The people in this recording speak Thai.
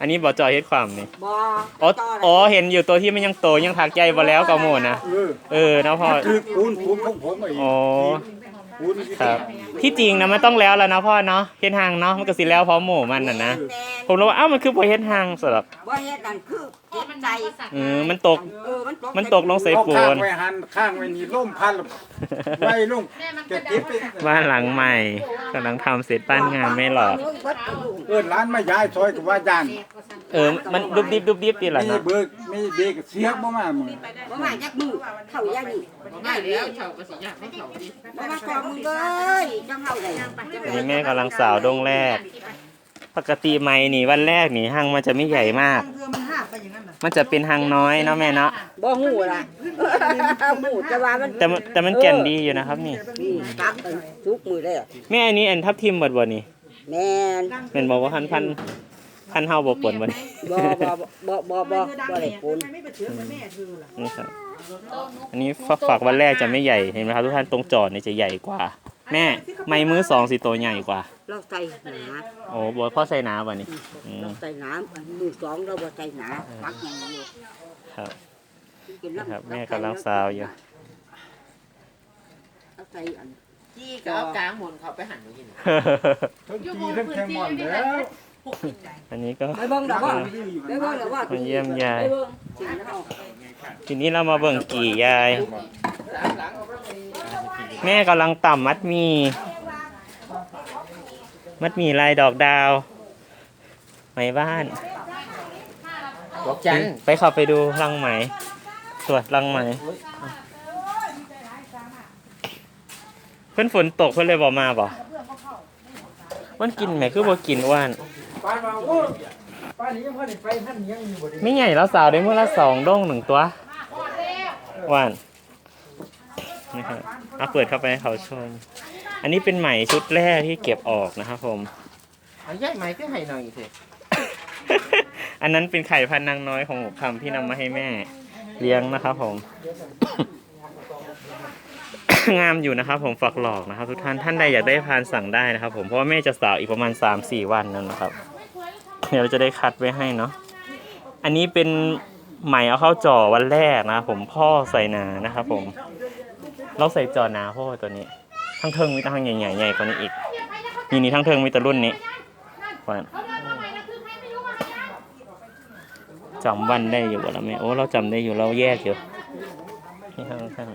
อันนี้บ่จอยเฮ็ดความนี่บ่อ๋ออ๋อเห็นอยู่ตัวที่มันยังโตยังถักใหญ่บ่แล้วก็โมนะเออเออนะพ่อคือปูนปูนของผมไอ้อ๋อปูนครับที่จริงนะมันต้องแล้วแล้วนะพ่อเนาะเฮ็ดหางเนาะมันก็สิแล้วพร้อมหมู่มันน่ะนะแม่น ผมเลยว่าอ้าวมันคือบ่เฮ็ดหางสำหรับบ่เฮ็ดนั่นคือเก็บใจเออมันตก เออมันตกมันตกลงใส่เอาปูข้างนไว้หันข้างไว้นี่ล่มพันแล้วไว้ลงเก็บเก็บไปบ้านหลังใหม่กำลังทำเสร็จบ้านงานไม่หรอก เอิ้นร้านมาย้ายซอยก็ว่าย่านเออ มันดุบดิบดุบดิบดีแหละมีเนาะเบิกมีเด็กเสียบ่มามึงบ่มาจักมือเข้าอย่างนี้ง่ายแล้วเฉาก็สิยากไม่เฉาดิบ่มาขอมือเลยจังเฮาได้อันนี้แม่กำลังสาวดงแรก ปกติไม้นี่วันแรกนี่หางมันจะไม่ใหญ่มากมันจะเป็นหางน้อยเนาะแม่เนาะบ่ฮู้ล่ะฮู้แต่ว่ามันแต่มันแต่มันแก่นดีอยู่นะครับ นี่ นี่ตักทุกมือเลยแม่อันนี้อันทับทิมหมดบ่นี่แม่นเป็นบอกว่าพันพันพันเฮาบ่ปนบ่นี่บ่บ่บ่บ่บ่บ่ได้ปนนี่ครับอันนี้ฝักฝักวันแรกจะไม่ใหญ่เห็นไหมครับทุกท่านตรงจอดนี่จะใหญ่กว่า แม่ไม้มือสองสิโตใหญ่กว่า เราใส่หนาโอ้บ่พ่อใส่น้ำบ่นี่อืม เราใส่หนามือสองเราบ่ใส่หนาตักอย่างเดียวครับกินนะน้ำครับแม่กำลังสาวอยู่ เราใส่อันจี้ก็เอากลางหมุนเขาไปหันมากินทั้งจีทั้งแคมอนแล้วอันนี้ก็ ไปเบิ่งดอกว่าไปเบิ่งดอกว่ามาเยี่ยมยาย ไปเบิ่งจริงแล้วทีนี้เรามาเบิ่งกี่ยายแม่กำลังต่ำมัดหมี มัดหมีลายดอกดาวไหมบ้านบอกจันไปเข้าไปดูรังไหม ตรวจรังไหมเพื่อนฝนตกเพื่อนเลยบอกมาบอกมันกินไหมคือบ่กินอ้ว่าน ป้าว่าโอ้ป้านี้ยังพอได้ไปท่านยังอยู่บ่ได้ไม่ใหญ่แล้วสาวได้เมื่อละสองด้งหนึ่งตัวว่านนี่ครับเอาเปิดเข้าไปให้เขาชม อันนี้เป็นไหมชุดแรกที่เก็บออกนะครับผม เอาใหญ่ไหมก็ให้หน่อยสิอันนั้นเป็นไข่พันนางน้อยของหมูคำที่นำมาให้แม่ เลี้ยงนะครับผม งามอยู่นะครับผมฝักหลอกนะครับ ทุกท่านท่านใดอยากได้พานสั่งได้นะครับ ผมเพราะว่าแม่จะสาวอีกประมาณ3าสี่วันนั่นนะครับ เดี๋ยวเราจะได้คัดไว้ให้เนาะอันนี้เป็นไหมเอาเข้าจ่อวันแรกนะครับผมพ่อใส่นานะครับผม เราใส่จ่อนาพ่อตัวนี้ ทั้งเทิงมีทั้งใหญ่ๆใหญ่กว่านี้อีกนี่นี่ทั้งเทิงมีแต่รุ่นนี้วันจำวันได้อยู่บ่ละแม่โอ้เราจำได้อยู่เราแยกอยู่นี่ทั้งท่าน